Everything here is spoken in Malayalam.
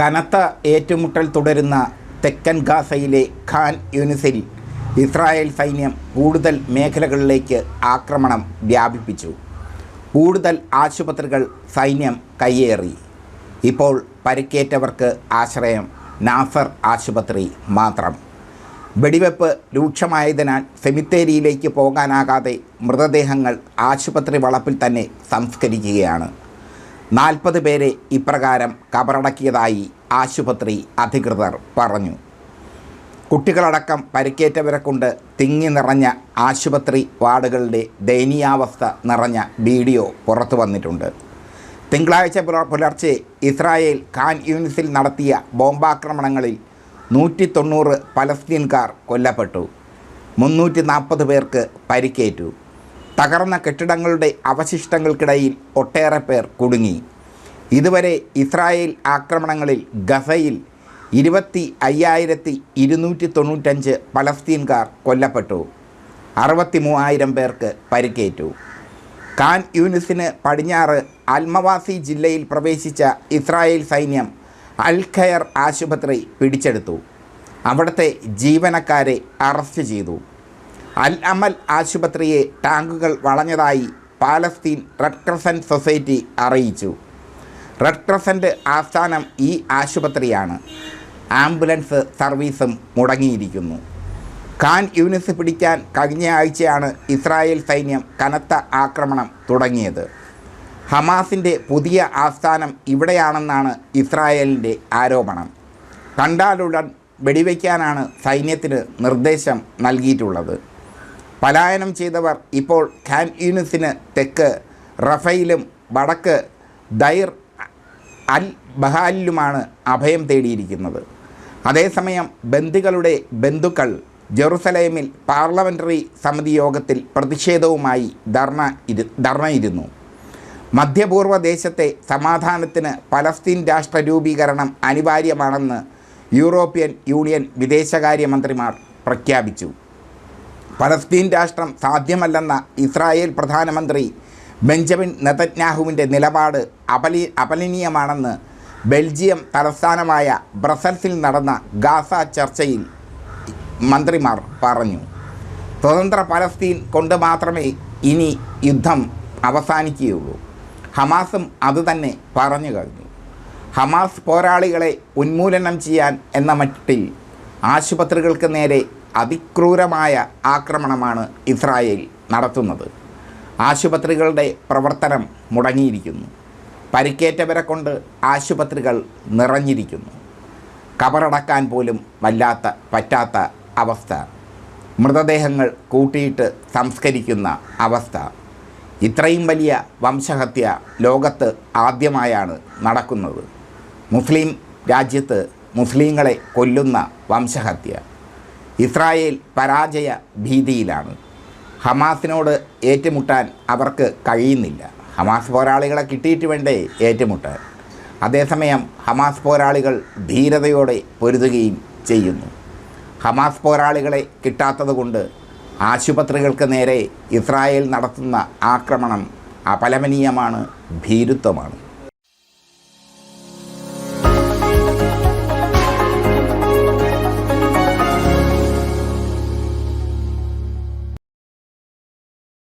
കനത്ത ഏറ്റുമുട്ടൽ തുടരുന്ന തെക്കൻ ഗാസയിലെ ഖാൻ യൂനിസിൽ ഇസ്രായേൽ സൈന്യം കൂടുതൽ മേഖലകളിലേക്ക് ആക്രമണം വ്യാപിപ്പിച്ചു. കൂടുതൽ ആശുപത്രികൾ സൈന്യം കയ്യേറി. ഇപ്പോൾ പരിക്കേറ്റവർക്ക് ആശ്രയം നാസർ ആശുപത്രി മാത്രം. വെടിവെപ്പ് രൂക്ഷമായതിനാൽ സെമിത്തേരിയിലേക്ക് പോകാനാകാതെ മൃതദേഹങ്ങൾ ആശുപത്രി വളപ്പിൽ തന്നെ സംസ്കരിക്കുകയാണ്. നാൽപ്പത് പേരെ ഇപ്രകാരം കബറടക്കിയതായി ആശുപത്രി അധികൃതർ പറഞ്ഞു. കുട്ടികളടക്കം പരിക്കേറ്റവരെ കൊണ്ട് തിങ്ങി നിറഞ്ഞ ആശുപത്രി വാർഡുകളുടെ ദയനീയാവസ്ഥ നിറഞ്ഞ വീഡിയോ പുറത്തു വന്നിട്ടുണ്ട്. തിങ്കളാഴ്ച പുലർ പുലർച്ചെ ഇസ്രായേൽ ഖാൻ യൂണിസിൽ നടത്തിയ ബോംബാക്രമണങ്ങളിൽ നൂറ്റി തൊണ്ണൂറ് പലസ്തീൻകാർ കൊല്ലപ്പെട്ടു. മുന്നൂറ്റി നാൽപ്പത് പേർക്ക് പരിക്കേറ്റു. തകർന്ന കെട്ടിടങ്ങളുടെ അവശിഷ്ടങ്ങൾക്കിടയിൽ ഒട്ടേറെ പേർ കുടുങ്ങി. ഇതുവരെ ഇസ്രായേൽ ആക്രമണങ്ങളിൽ ഗസയിൽ ഇരുപത്തി അയ്യായിരത്തി ഇരുന്നൂറ്റി തൊണ്ണൂറ്റഞ്ച് പലസ്തീൻകാർ കൊല്ലപ്പെട്ടു. അറുപത്തി മൂവായിരം പേർക്ക് പരിക്കേറ്റു. കാൻ യൂനിസിന് പടിഞ്ഞാറ് അൽമവാസി ജില്ലയിൽ പ്രവേശിച്ച ഇസ്രായേൽ സൈന്യം അൽ ഖയർ ആശുപത്രി പിടിച്ചെടുത്തു. അവിടുത്തെ ജീവനക്കാരെ അറസ്റ്റ് ചെയ്തു. അൽ അമൽ ആശുപത്രിയെ ടാങ്കുകൾ വളഞ്ഞതായി പാലസ്തീൻ റെഡ് ക്രസന്റ് സൊസൈറ്റി അറിയിച്ചു. റെഡ് ക്രസന്റ് ആസ്ഥാനം ഈ ആശുപത്രിയാണ്. ആംബുലൻസ് സർവീസും മുടങ്ങിയിരിക്കുന്നു. ഖാൻ യൂണിസ് പിടിക്കാൻ കഴിഞ്ഞ ആഴ്ചയാണ് ഇസ്രായേൽ സൈന്യം കനത്ത ആക്രമണം തുടങ്ങിയത്. ഹമാസിന്റെ പുതിയ ആസ്ഥാനം ഇവിടെയാണെന്നാണ് ഇസ്രായേലിന്റെ ആരോപണം. കണ്ടാലുടൻ വെടിവയ്ക്കാനാണ് സൈന്യത്തിന് നിർദ്ദേശം നൽകിയിട്ടുള്ളത്. പലായനം ചെയ്തവർ ഇപ്പോൾ ഖാൻ യൂനിസിന് തെക്ക് റഫയിലും വടക്ക് ദൈർ അൽ ബഹാലിലുമാണ് അഭയം തേടിയിരിക്കുന്നത്. അതേസമയം ബന്ദികളുടെ ബന്ധുക്കൾ ജെറുസലേമിൽ പാർലമെന്ററി സമിതി യോഗത്തിൽ പ്രതിഷേധവുമായി ധർണ ഇരു ധർണയിരുന്നു. മധ്യപൂർവ ദേശത്തെ സമാധാനത്തിന് പലസ്തീൻ രാഷ്ട്ര രൂപീകരണം അനിവാര്യമാണെന്ന് യൂറോപ്യൻ യൂണിയൻ വിദേശകാര്യമന്ത്രിമാർ പ്രഖ്യാപിച്ചു. പലസ്തീൻ രാഷ്ട്രം സാധ്യമല്ലെന്ന ഇസ്രായേൽ പ്രധാനമന്ത്രി ബെഞ്ചമിൻ നെതന്യാഹുവിന്റെ നിലപാട് അപലി അപലനീയമാണെന്ന് ബെൽജിയം തലസ്ഥാനമായ ബ്രസൽസിൽ നടന്ന ഗാസ ചർച്ചയിൽ മന്ത്രിമാർ പറഞ്ഞു. സ്വതന്ത്ര പലസ്തീൻ കൊണ്ട് മാത്രമേ ഇനി യുദ്ധം അവസാനിക്കുകയുള്ളൂ. ഹമാസും അതുതന്നെ പറഞ്ഞു കഴിഞ്ഞു. ഹമാസ് പോരാളികളെ ഉന്മൂലനം ചെയ്യാൻ എന്ന മട്ടിൽ ആശുപത്രികൾക്ക് നേരെ അതിക്രൂരമായ ആക്രമണമാണ് ഇസ്രായേൽ നടത്തുന്നത്. ആശുപത്രികളുടെ പ്രവർത്തനം മുടങ്ങിയിരിക്കുന്നു. പരിക്കേറ്റവരെ കൊണ്ട് ആശുപത്രികൾ നിറഞ്ഞിരിക്കുന്നു. കബറടക്കാൻ പോലും വല്ലാത്ത പറ്റാത്ത അവസ്ഥ. മൃതദേഹങ്ങൾ കൂട്ടിയിട്ട് സംസ്കരിക്കുന്ന അവസ്ഥ. ഇത്രയും വലിയ വംശഹത്യ ലോകത്ത് ആദ്യമായാണ് നടക്കുന്നത്. മുസ്ലിം രാജ്യത്ത് മുസ്ലിങ്ങളെ കൊല്ലുന്ന വംശഹത്യ. ഇസ്രായേൽ പരാജയ ഭീതിയിലാണ്. ഹമാസിനോട് ഏറ്റുമുട്ടാൻ അവർക്ക് കഴിയുന്നില്ല. ഹമാസ് പോരാളികളെ കിട്ടിയിട്ട് വേണ്ടേ ഏറ്റുമുട്ടാൻ. അതേസമയം ഹമാസ് പോരാളികൾ ധീരതയോടെ പൊരുതുകയും ചെയ്യുന്നു. ഹമാസ് പോരാളികളെ കിട്ടാത്തതുകൊണ്ട് ആശുപത്രികൾക്ക് നേരെ ഇസ്രായേൽ നടത്തുന്ന ആക്രമണം അപലപനീയമാണ് ഭീരുത്വമാണ്.